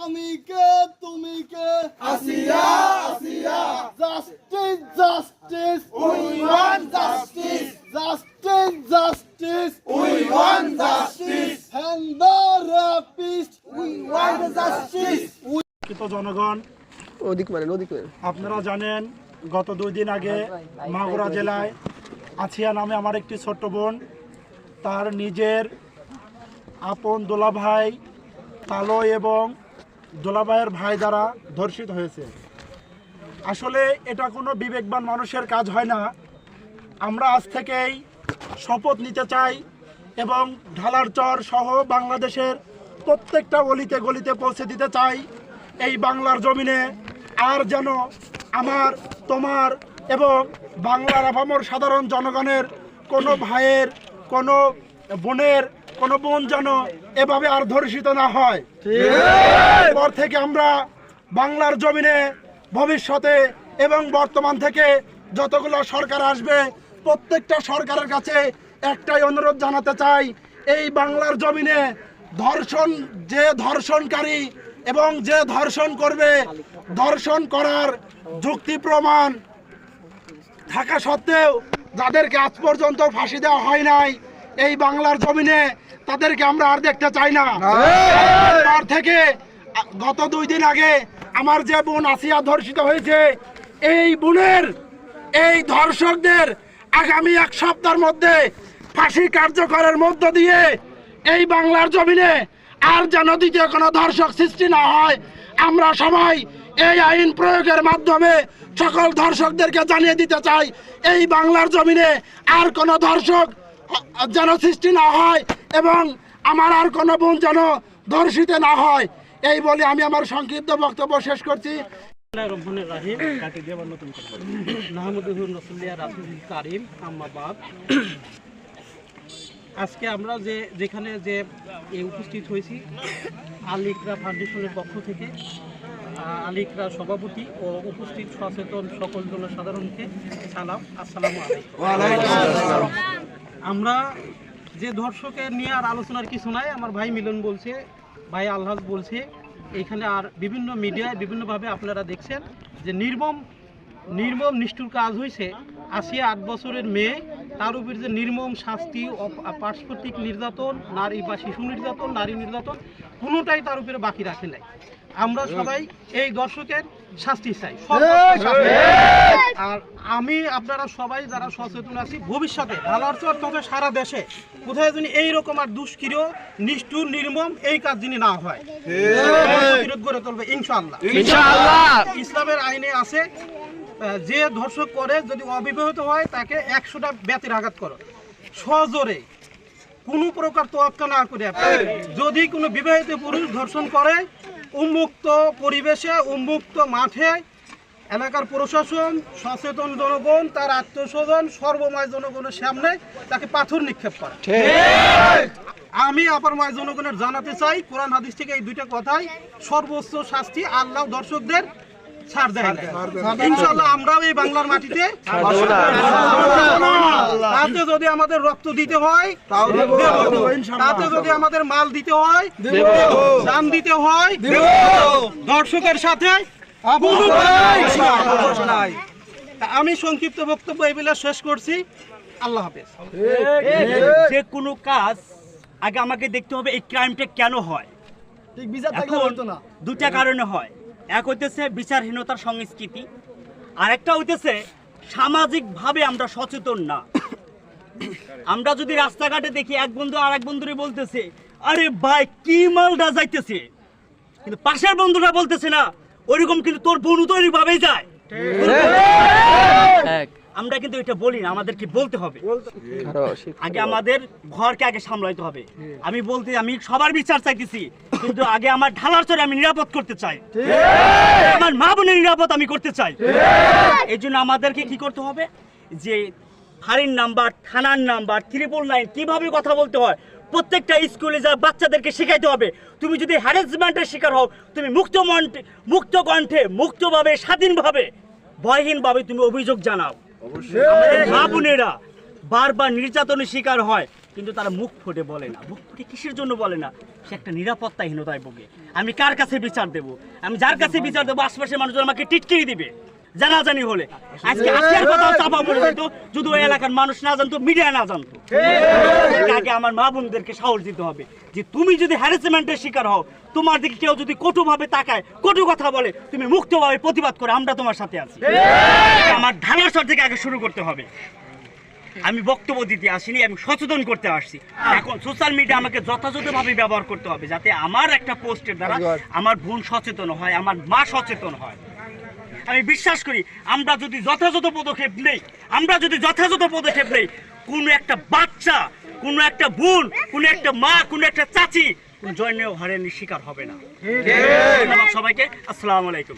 আমি কে? তুমি কে? Asiya Asiya. Justice justice We want justice. Justice justice We want justice. Hand the rapist We want justice. জনগণ ওদিক মারেন ওদিক মারেন। আপনারা জানেন গত দুই দিন আগে মাগুরা জেলায় আছিয়া নামে আমার একটি ছোট্ট বোন তার নিজের আপন দোলাভাই কালো এবং দোলাভাইয়ের ভাই দ্বারা ধর্ষিত হয়েছে। আসলে এটা কোনো বিবেকবান মানুষের কাজ হয় না। আমরা আজ থেকেই শপথ নিতে চাই এবং ঢালার চর সহ বাংলাদেশের প্রত্যেকটা অলিতে গলিতে পৌঁছে দিতে চাই। এই বাংলার জমিনে আর যেন আমার, তোমার এবং বাংলার আপামর সাধারণ জনগণের কোনো ভাইয়ের, কোনো বোনের কোনো বোন যেন এভাবে আর ধর্ষিত না হয়। পর থেকে আমরা বাংলার জমিনে ভবিষ্যতে এবং বর্তমান থেকে যতগুলো সরকার আসবে, প্রত্যেকটা সরকারের কাছে একটাই অনুরোধ জানাতে চাই, এই বাংলার জমিনে ধর্ষণ, যে ধর্ষণকারী এবং যে ধর্ষণ করবে, ধর্ষণ করার যুক্তি প্রমাণ থাকা সত্ত্বেও যাদেরকে আজ পর্যন্ত ফাঁসি দেওয়া হয় নাই, এই বাংলার জমিনে তাদেরকে আমরা আর দেখতে চাই না। তার থেকে গত দুই দিন আগে আমার যে বোন আসিয়া ধর্ষিত হয়েছে এই বোনের এই ধর্ষকদের আগামী এক সপ্তাহের মধ্যে ফাঁসি কার্যকরের মধ্য দিয়ে এই বাংলার জমিনে আর যেন দ্বিতীয় কোনো ধর্ষক সৃষ্টি না হয় আমরা সবাই এই আইন প্রয়োগের মাধ্যমে সকল ধর্ষকদেরকে জানিয়ে দিতে চাই এই বাংলার জমিনে আর কোনো ধর্ষক যেন সৃষ্টি না হয় এবং আমার আর কোনো বোন যেন ধর্ষিত না হয়। এই বলে আমি আমার সংক্ষিপ্ত বক্তব্য শেষ করছি। আজকে আমরা যে যেখানে যে উপস্থিত হয়েছি আলিকরা ফাউন্ডেশনের পক্ষ থেকে আলিকরা সভাপতি ও উপস্থিত সচেতন সকল জনসাধারণকে সালাম আসসালামু আলাইকুম। আমরা যে ধর্ষকের নিয়ে আর আলোচনার কিছু নাই, আমার ভাই মিলন বলছে, ভাই আল্লাহ বলছে, এখানে আর বিভিন্ন মিডিয়ায় বিভিন্নভাবে আপনারা দেখছেন যে নির্মম নির্মম নিষ্ঠুর কাজ হয়েছে। আসিয়া আট বছরের মেয়ে, তার উপর যে নির্মম শাস্তি পারস্পরিক নির্যাতন, নারী বা শিশু নির্যাতন, নারী নির্যাতন, কোনোটাই তার উপরে বাকি রাখে নাই। আমরা সবাই এই দর্শকের শাস্তি চাই। আর আমি আপনারা সবাই যারা সচেতন আছি ভবিষ্যতে সারা দেশে কোথায় যেন এইরকম আর দুষ্কৃর নিষ্ঠুর নির্মম এই কাজ যিনি না হয়। প্রতিরোধ গড়ে তুলবে ইনশাআল্লাহ। ইসলামের আইনে আছে যে ধর্ষক করে যদি অবিবাহিত হয় তাকে একশোটা ব্যতির আঘাত করো। সজোরে কোনো প্রকার তোয়াক্কা না করে যদি কোনো বিবাহিত পুরুষ ধর্ষণ করে উন্মুক্ত পরিবেশে উন্মুক্ত মাঠে এলাকার প্রশাসন সচেতন জনগণ তার আত্মস্বজন সর্বময় জনগণের সামনে তাকে পাথর নিক্ষেপ করে। আমি আপার মায় জনগণের জানাতে চাই কোরআন হাদিস থেকে এই দুইটা কথাই সর্বোচ্চ শাস্তি আল্লাহ দর্শকদের ছাড় দেয় না। ইনশাআল্লাহ আমরাও এই বাংলার মাটিতে তাতে যদি আমাদের রক্ত দিতে হয় দেব। তাতে যদি আমাদের মাল দিতে হয় দান দিতে হয় দর্শকের সাথে আমি সংক্ষিপ্ত বক্তব্য এই বেলা শেষ করছি। আল্লাহ হাফেজ। যে কোনো কাজ আগে আমাকে দেখতে হবে এই ক্রাইমটা কেন হয়। ঠিক বিচার থাকলে এখন দুটা কারণে হয়। এক হইতেছে বিচারহীনতার সংস্কৃতি আর একটা হইতেছে সামাজিকভাবে আমরা সচেতন না। আমরা যদি রাস্তাঘাটে দেখি এক বন্ধু আর এক বন্ধুরে বলতেছে, আরে ভাই, কি মালটা যাইতেছে? কিন্তু পাশের বন্ধুরা বলতেছে না, ওইরকম কিন্তু তোর বন্ধু তো ওইভাবেই যায় আমরা কিন্তু এটা বলি না, আমাদেরকে বলতে হবে। আগে আমাদের ঘরকে আগে সামলাইতে হবে। আমি বলতে, আমি সবার বিচার চাইতেছি, কিন্তু আগে আমার ঢালার চরে আমি নিরাপদ করতে চাই। আমার মা বোনের নিরাপদ আমি করতে চাই। এই জন্য আমাদেরকে কি করতে হবে? যে ফাঁড়ির নাম্বার, থানার নাম্বার ত্রিপল লাইন কীভাবে কথা বলতে হয়, প্রত্যেকটা স্কুলে যা বাচ্চাদেরকে শেখাইতে হবে, তুমি যদি হ্যারাসমেন্টের শিকার হও, তুমি মুক্ত মন্টে মুক্ত কণ্ঠে, মুক্তভাবে, স্বাধীনভাবে, ভয়হীনভাবে তুমি অভিযোগ জানাও। মা বোনেরা বারবার নির্যাতনের শিকার হয় কিন্তু তারা মুখ ফুটে বলে না। মুখ ফুটে কিসের জন্য বলে না? সে একটা নিরাপত্তাহীনতায় ভোগে। আমি কার কাছে বিচার দেব? আমি যার কাছে বিচার দেবো আশপাশের মানুষজন আমাকে টিটকিয়ে দিবে। জানাজানি হলে। আজকে আসিয়ার কথা চাপা পড়ে যেত যদি ওই এলাকার মানুষ না জানতো মিডিয়া না জানতো। আগে আমার মা বোনদেরকে সাহস দিতে হবে যে তুমি যদি হ্যারাসমেন্টের শিকার হও তোমার দিকে কেউ যদি কটুভাবে তাকায় কটু কথা বলে তুমি মুক্তভাবে প্রতিবাদ করে আমরা তোমার সাথে আছি। আমার ঢালার স্বর থেকে আগে শুরু করতে হবে। আমি বক্তব্য দিতে আসিনি আমি সচেতন করতে আসছি। এখন সোশ্যাল মিডিয়া আমাকে যথাযথভাবে ব্যবহার করতে হবে যাতে আমার একটা পোস্টের দ্বারা আমার বোন সচেতন হয় আমার মা সচেতন হয়। আমি বিশ্বাস করি, আমরা যদি যথাযথ পদক্ষেপ নেই, আমরা যদি যথাযথ পদক্ষেপ নেই, কোন একটা বাচ্চা, কোনো একটা বোন, কোন একটা মা, কোন একটা চাচি জয়নীয় হারের শিকার হবে না। সবাইকে, আসসালামু আলাইকুম।